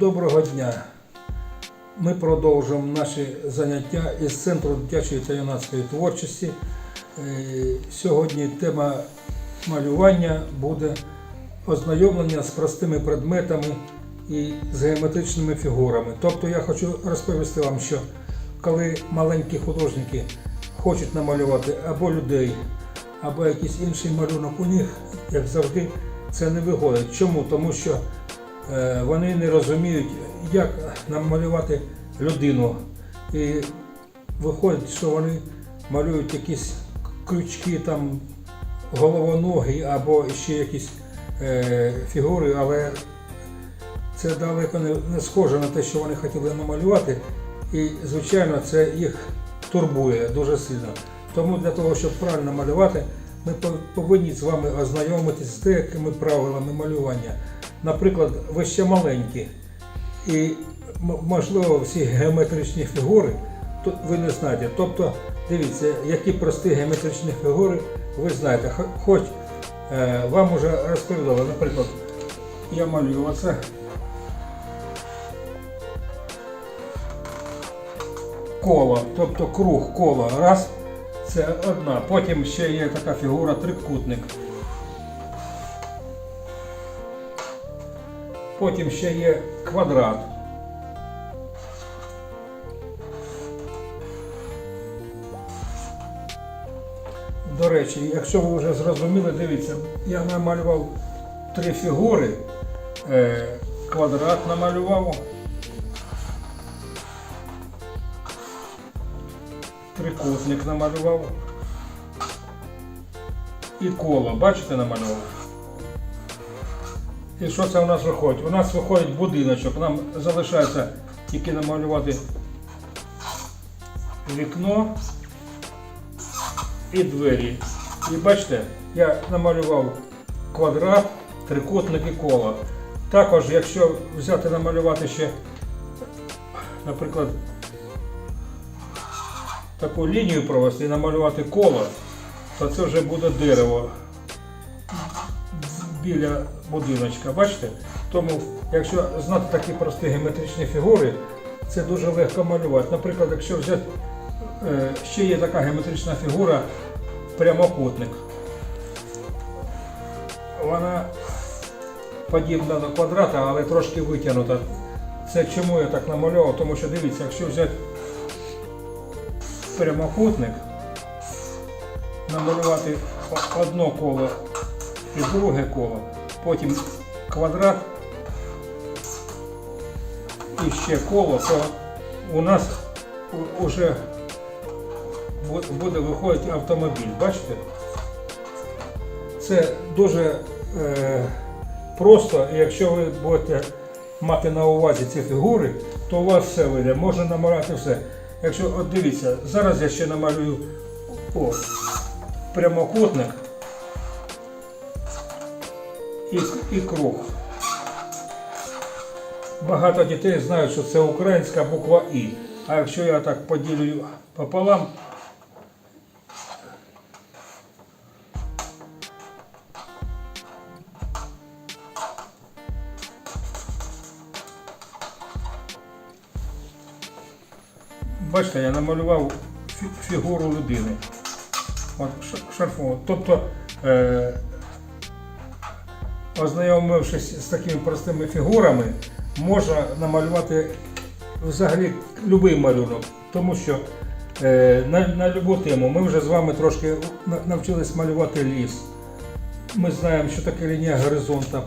Доброго дня! Ми продовжуємо наші заняття із Центру дитячої та юнацької творчості. Е, Сьогодні тема малювання буде ознайомлення з простими предметами і з геометричними фігурами. Тобто я хочу розповісти вам, що коли маленькі художники хочуть намалювати або людей, або якийсь інший малюнок, у них, як завжди, це не виходить. Чому? Тому що вони не розуміють, як намалювати людину. І виходить, що вони малюють якісь крючки, там, головоноги або ще якісь е, фігури, але це далеко не, схоже на те, що вони хотіли намалювати. І, звичайно, це їх турбує дуже сильно. Тому для того, щоб правильно малювати, ми повинні з вами ознайомитись з деякими правилами малювання. Наприклад, ви ще маленькі, і можливо всі геометричні фігури то ви не знаєте. Тобто, дивіться, які прості геометричні фігури ви знаєте. Хоч е, вам уже розповідали, наприклад, я малюю оце. Коло, тобто круг коло. Раз, це одна. Потім ще є така фігура трикутник. Потім ще є квадрат. До речі, якщо ви вже зрозуміли, дивіться, я намалював три фігури. Е, квадрат намалював. Трикутник намалював. І коло, бачите, намалював. І що це у нас виходить? У нас виходить будиночок. Нам залишається тільки намалювати вікно і двері. І бачите, я намалював квадрат, трикутник і коло. Також, якщо взяти намалювати ще, наприклад, таку лінію провести і намалювати коло, то це вже буде дерево біля будиночка. Бачите? Тому, якщо знати такі прості геометричні фігури, це дуже легко малювати. Наприклад, якщо взяти е, ще є така геометрична фігура прямокутник. Вона подібна до квадрата, але трошки витягнута. Це чому я так намалював? Тому що дивіться, якщо взяти прямокутник, намалювати о- одно коло і друге коло, потім квадрат і ще коло, то у нас вже буде виходити автомобіль. Бачите? Це дуже е, просто, і якщо ви будете мати на увазі ці фігури, то у вас все вийде, можна намалювати все. Якщо от дивіться, зараз я ще намалюю о, прямокутник і, круг. Багато дітей знають, що це українська буква І. А якщо я так поділю пополам, бачите, я намалював фі- фігуру людини. От ш- шарфову. Тобто, е, ознайомившись з такими простими фігурами, можна намалювати взагалі будь-який малюнок. Тому що е, на, на любу тему ми вже з вами трошки на- навчились малювати ліс. Ми знаємо, що таке лінія горизонту.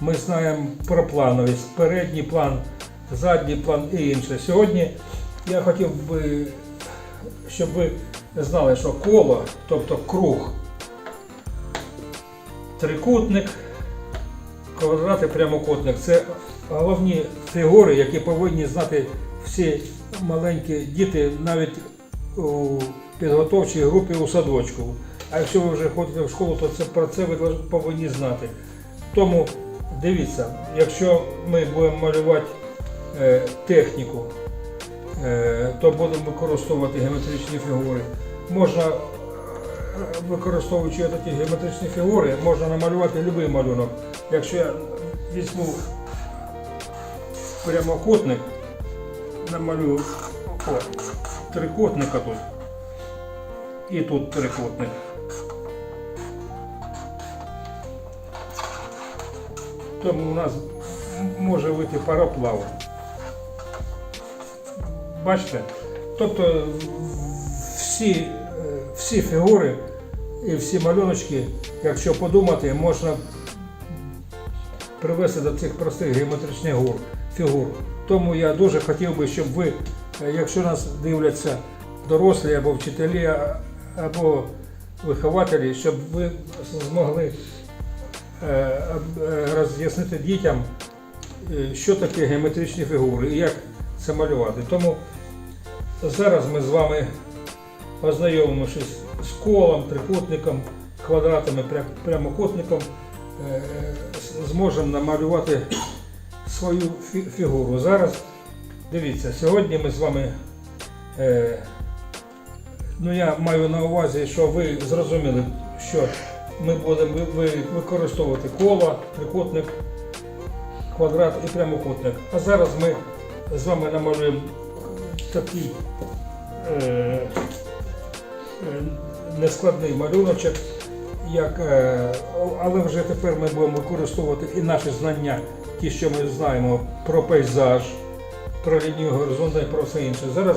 Ми знаємо про плановість, передній план, задній план і інше. Сьогодні я хотів би, щоб ви знали, що коло, тобто круг, трикутник, квадрат і прямокутник це головні фігури, які повинні знати всі маленькі діти навіть у підготовчій групі у садочку. А якщо ви вже ходите в школу, то це про це ви повинні знати. Тому дивіться, якщо ми будемо малювати е, техніку, е, то будемо використовувати геометричні фігури. Можна, використовуючи такі геометричні фігури, можна намалювати будь-який малюнок. Якщо я візьму прямокутник, намалюю о, трикутника тут. І тут трикутник. Тому у нас може вийти пароплав. Бачите? Тобто всі, всі фігури і всі малюночки, якщо подумати, можна привести до цих простих геометричних фігур. Тому я дуже хотів би, щоб ви, е, якщо нас дивляться дорослі або вчителі, або вихователі, щоб ви змогли е, е, роз'яснити дітям, що таке геометричні фігури і як це малювати. Тому зараз ми з вами ознайомимося з колом, трикутником, квадратом і прямокутником, е, зможемо намалювати свою фігуру. Зараз дивіться, сьогодні ми з вами. Е, ну я маю на увазі, що ви зрозуміли, що ми будемо ви- ви- використовувати коло, трикутник, квадрат і прямокутник. А зараз ми з вами намалюємо такий е, е, нескладний малюночок, як, е, але вже тепер ми будемо використовувати і наші знання, ті, що ми знаємо про пейзаж, про лінію горизонту і про все інше. Зараз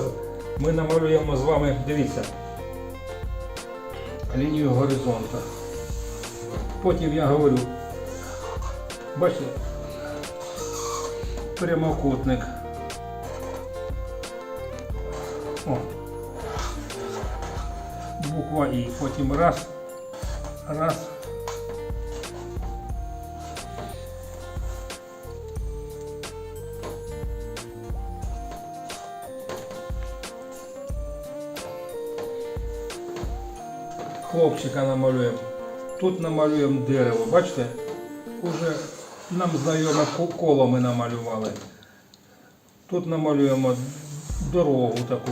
ми намалюємо з вами, дивіться, лінію горизонту. Потім я говорю, бачите, прямокутник. О. Буква І. Потім раз, раз. Хлопчика намалюємо. Тут намалюємо дерево. Бачите? Уже нам знайоме ко- коло ми намалювали. Тут намалюємо дорогу таку.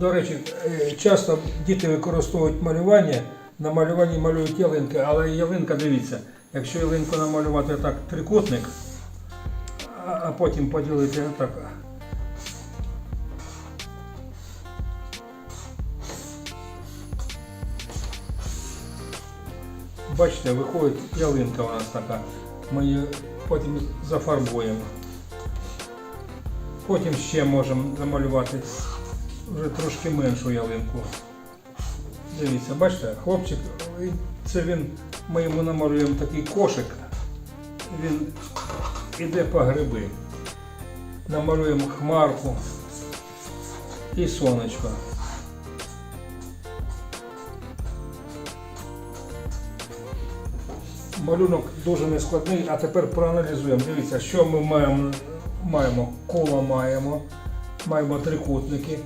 До речі, е, часто діти використовують малювання, на малюванні малюють ялинки, але ялинка, дивіться, якщо ялинку намалювати так трикутник, а потім поділити так. Бачите, виходить ялинка у нас така. Ми її потім зафарбуємо. Потім ще можемо замалювати вже трошки меншу ялинку. Дивіться, бачите, хлопчик, це він, ми йому намалюємо такий кошик, він іде по гриби. Намалюємо хмарку і сонечко. Малюнок дуже нескладний, а тепер проаналізуємо. Дивіться, що ми маємо. Маємо коло маємо, маємо трикутники.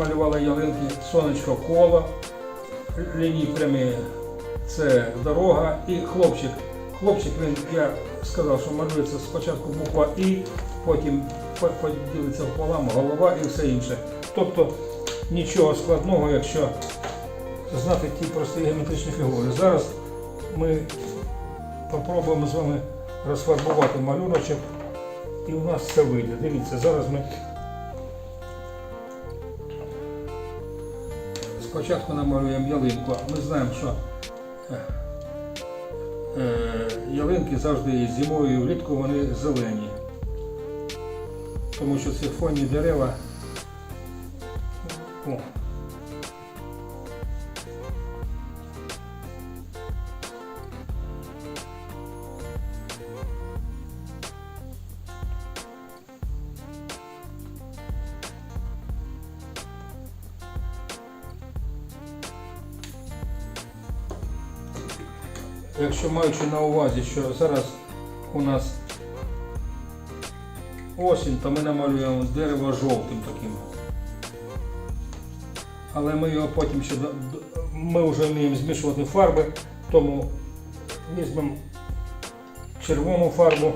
Намалювали ялинки, сонечко коло, лінії прямі це дорога і хлопчик. Хлопчик, він, я сказав, що малюється спочатку буква І, потім поділиться пополам, голова і все інше. Тобто нічого складного, якщо знати ті прості геометричні фігури. Зараз ми попробуємо з вами розфарбувати малюночок і у нас все вийде. Дивіться, зараз ми спочатку намалюємо ялинку. Ми знаємо, що е, е, ялинки завжди і зимою і влітку вони зелені. Тому що це фонні дерева. Якщо маючи на увазі, що зараз у нас осінь, то ми намалюємо дерево жовтим таким. Але ми його потім ще ми вже вміємо змішувати фарби, тому візьмемо червону фарбу.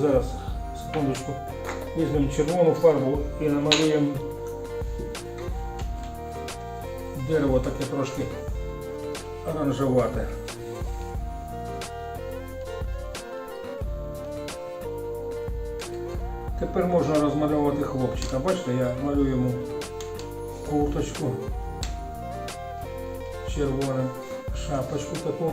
Зараз, секундочку, візьмемо червону фарбу і намалюємо дерево таке трошки оранжевате. Тепер можна розмальовувати хлопчика. Бачите, я малюю йому курточку червоним, шапочку таку.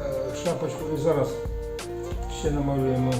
Е, Шапочку і зараз ще намалюємо.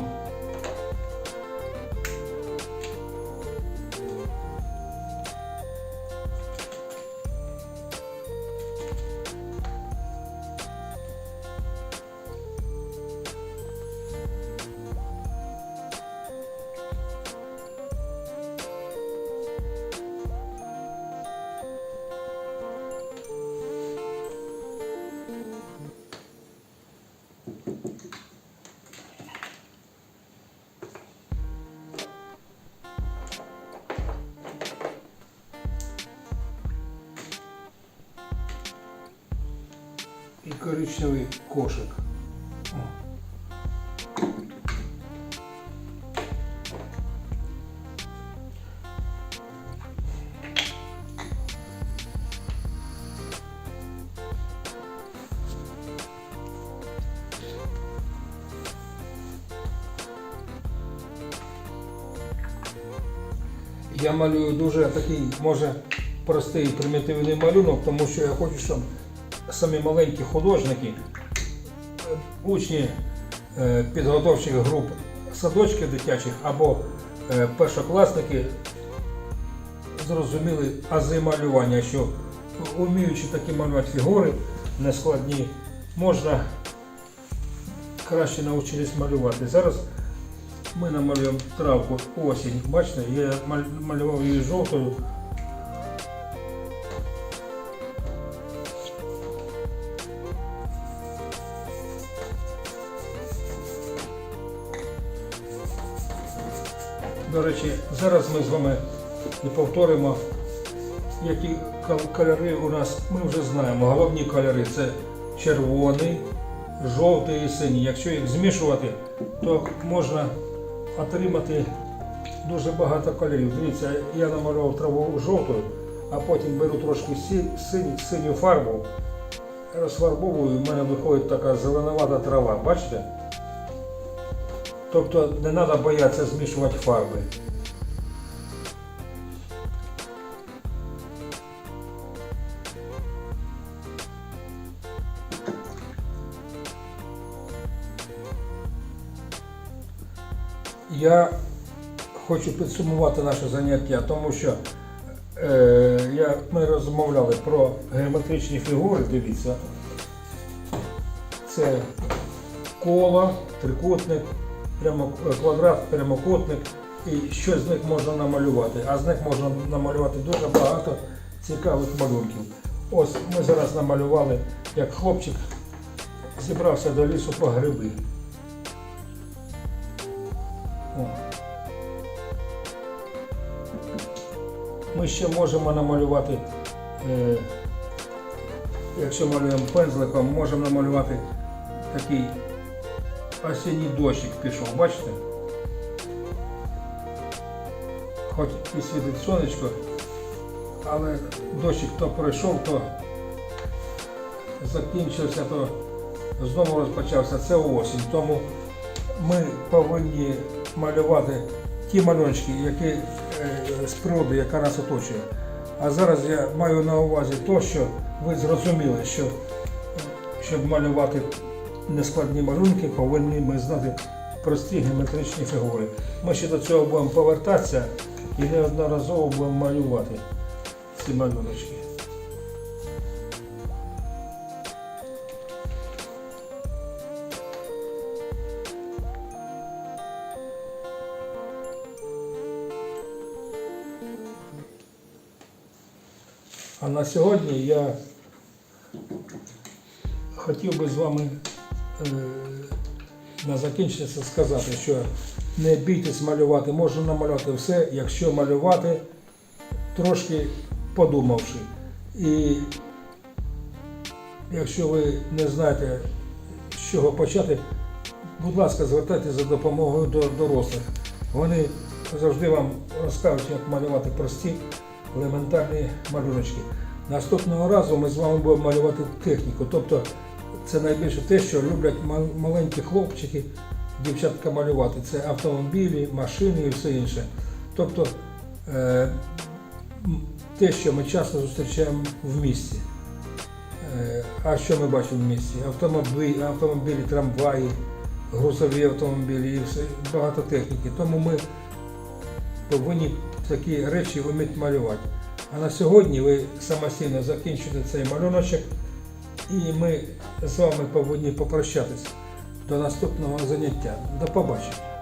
Коричневий кошик. О. Я малюю дуже такий, може, простий примітивний малюнок, тому що я хочу, щоб самі маленькі художники, е, учні е, підготовчих груп садочків дитячих або е, першокласники зрозуміли ази малювання, що вміючи такі малювати фігури нескладні, можна краще навчитись малювати. Зараз ми намалюємо травку осінь. Бачите, я малював її жовтою. До речі, зараз ми з вами і повторимо, які кольори у нас ми вже знаємо. Головні кольори це червоний, жовтий і синій. Якщо їх змішувати, то можна отримати дуже багато кольорів. Дивіться, я намалював траву жовтою, а потім беру трошки синю, фарбу, розфарбовую, в мене виходить така зеленувата трава. Бачите? Тобто не треба боятися змішувати фарби. Я хочу підсумувати наше заняття, тому що е, я, ми розмовляли про геометричні фігури, дивіться. Це коло, трикутник, прямо, е, квадрат, прямокутник і що з них можна намалювати. А з них можна намалювати дуже багато цікавих малюнків. Ось ми зараз намалювали, як хлопчик зібрався до лісу по гриби. Ми ще можемо намалювати, е, якщо малюємо пензликом, можемо намалювати такий осінній дощик пішов, бачите? Хоч і світить сонечко, але дощик то пройшов, то закінчився, то знову розпочався. Це осінь. Тому ми повинні малювати ті малюночки, які е, з природи, яка нас оточує. А зараз я маю на увазі те, що ви зрозуміли, що е, щоб малювати нескладні малюнки, повинні ми знати прості геометричні фігури. Ми ще до цього будемо повертатися і неодноразово будемо малювати ці малюночки. А на сьогодні я хотів би з вами на закінчення сказати, що не бійтесь малювати, можна намалювати все, якщо малювати трошки подумавши. І якщо ви не знаєте, з чого почати, будь ласка, звертайтеся за допомогою до дорослих. Вони завжди вам розкажуть, як малювати прості елементарні малюночки. Наступного разу ми з вами будемо малювати техніку. Тобто це найбільше те, що люблять маленькі хлопчики, дівчатка малювати. Це автомобілі, машини і все інше. Тобто е, те, що ми часто зустрічаємо в місті. Е, А що ми бачимо в місті? Автомобілі, автомобілі, трамваї, грузові автомобілі і все, багато техніки. Тому ми повинні такі речі вміти малювати. А на сьогодні ви самостійно закінчите цей малюночок, і ми з вами повинні попрощатися до наступного заняття. До побачення.